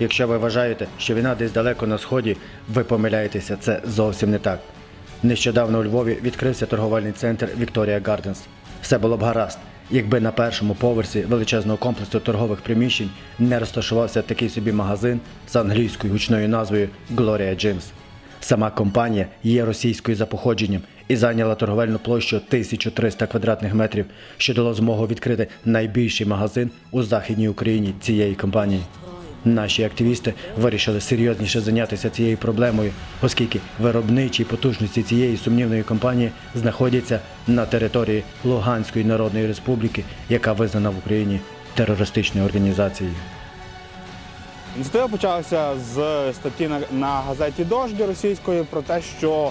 Якщо ви вважаєте, що війна десь далеко на сході, ви помиляєтеся, це зовсім не так. Нещодавно у Львові відкрився торговельний центр Вікторія Гарденс. Все було б гаразд, якби на першому поверсі величезного комплексу торгових приміщень не розташувався такий собі магазин з англійською гучною назвою Gloria Jeans. Сама компанія є російською за походженням і зайняла торговельну площу 1300 квадратних метрів, що дало змогу відкрити найбільший магазин у західній Україні цієї компанії. Наші активісти вирішили серйозніше зайнятися цією проблемою, оскільки виробничі потужності цієї сумнівної компанії знаходяться на території Луганської Народної Республіки, яка визнана в Україні терористичною організацією. Ініціатива почалася з статті на, газеті Дождь російської про те, що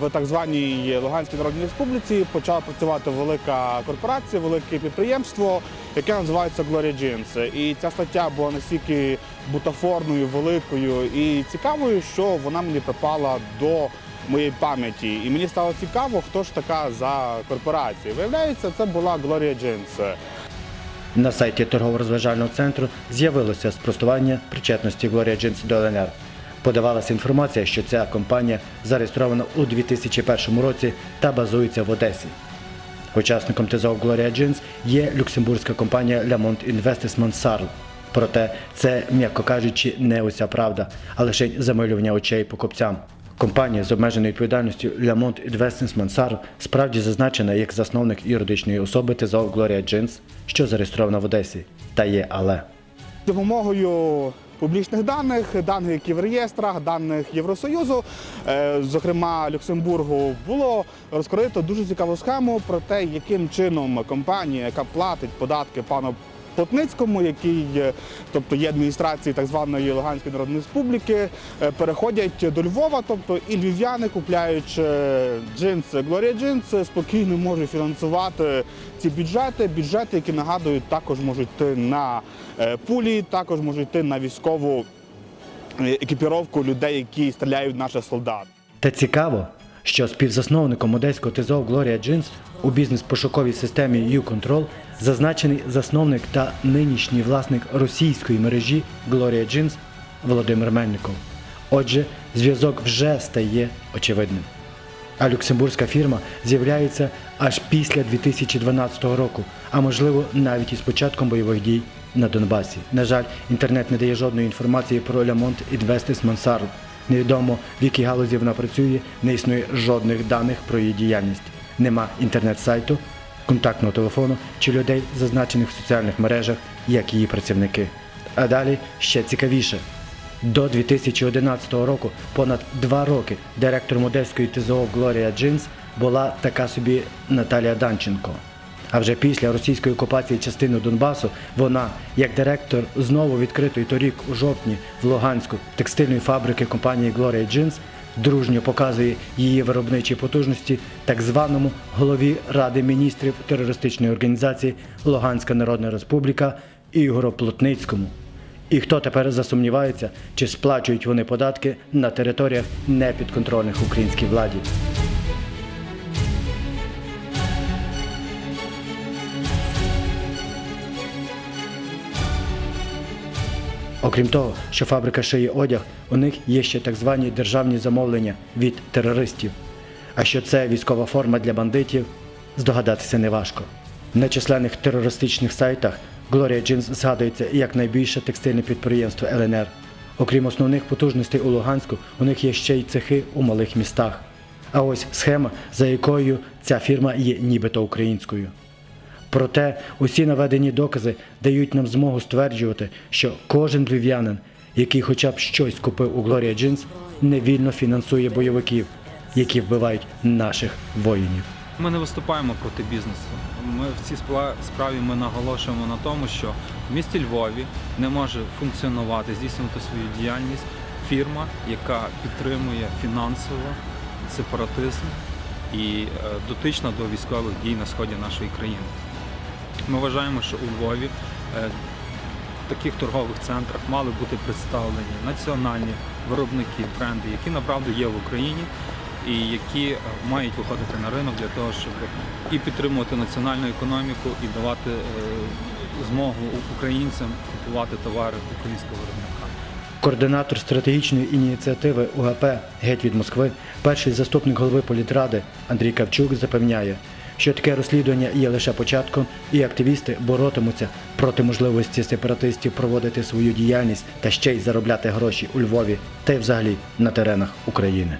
в так званій Луганській Народній Республіці почала працювати велика корпорація, велике підприємство, яке називається Gloria Jeans. І ця стаття була настільки бутафорною, великою і цікавою, що вона мені припала до моєї пам'яті. І мені стало цікаво, хто ж така за корпорація. Виявляється, це була Gloria Jeans. На сайті торгово-розважального центру з'явилося спростування причетності Gloria Jeans до ЛНР. Подавалася інформація, що ця компанія зареєстрована у 2001 році та базується в Одесі. Учасником ТЗОВ Gloria Jeans є люксембурзька компанія Lamont Investment Sarl. Проте це, м'яко кажучи, не уся правда, а лише замилювання очей покупцям. Компанія з обмеженою відповідальністю Lamont Investment Sarl справді зазначена як засновник юридичної особи ТЗОВ Gloria Jeans, що зареєстрована в Одесі. Та є але. Допомогою публічних даних, даних, які в реєстрах, даних Євросоюзу, е, зокрема Люксембургу, було розкрито дуже цікаву схему про те, яким чином компанія, яка платить податки пану Плотницькому, який, е, тобто є адміністрації так званої Луганської Народної Республіки, е, переходять до Львова, тобто і львів'яни, купляючи джинс Gloria Jeans, спокійно можуть фінансувати ці бюджети. Бюджети, які нагадують, також можуть йти на е, пулі, також можуть йти на військову е, екіпіровку людей, які стріляють в наших солдат. Та цікаво, що співзасновником одеського ТЗОВ Gloria Jeans у бізнес-пошуковій системі U-Control зазначений засновник та нинішній власник російської мережі Gloria Jeans Володимир Мельников. Отже, зв'язок вже стає очевидним. А люксембурзька фірма з'являється аж після 2012 року, а можливо навіть із початком бойових дій на Донбасі. На жаль, інтернет не дає жодної інформації про Лямонт Інвестис Мансарл. Невідомо, в якій галузі вона працює, не існує жодних даних про її діяльність. Нема інтернет-сайту, контактного телефону чи людей, зазначених в соціальних мережах, як її працівники. А далі ще цікавіше. До 2011 року, понад два роки, директором одеської ТЗО Gloria Jeans була така собі Наталія Данченко. А вже після російської окупації частини Донбасу вона, як директор знову відкритої торік у жовтні в Луганську текстильної фабрики компанії Gloria Jeans, дружньо показує її виробничі потужності так званому голові Ради міністрів терористичної організації Луганська Народна Республіка Ігору Плотницькому. І хто тепер засумнівається, чи сплачують вони податки на територіях непідконтрольних українській владі? Окрім того, що фабрика шиє одяг, у них є ще так звані державні замовлення від терористів. А що це військова форма для бандитів, здогадатися неважко. На численних терористичних сайтах Gloria Jeans згадується як найбільше текстильне підприємство ЛНР. Окрім основних потужностей у Луганську, у них є ще й цехи у малих містах. А ось схема, за якою ця фірма є нібито українською. Проте усі наведені докази дають нам змогу стверджувати, що кожен львів'янин, який хоча б щось купив у Gloria Jeans, невільно фінансує бойовиків, які вбивають наших воїнів. Ми не виступаємо проти бізнесу. Ми в цій справі ми наголошуємо на тому, що в місті Львові не може функціонувати, здійснювати свою діяльність фірма, яка підтримує фінансово сепаратизм і е, дотична до військових дій на сході нашої країни. Ми вважаємо, що у Львові е, в таких торгових центрах мали бути представлені національні виробники, бренди, які направду є в Україні, і які е, мають виходити на ринок для того, щоб і підтримувати національну економіку, і давати е, змогу українцям купувати товари українського виробника. Координатор стратегічної ініціативи УГП Геть від Москви, перший заступник голови політради Андрій Кавчук запевняє, що таке розслідування є лише початком, і активісти боротимуться проти можливості сепаратистів проводити свою діяльність та ще й заробляти гроші у Львові та й взагалі на теренах України.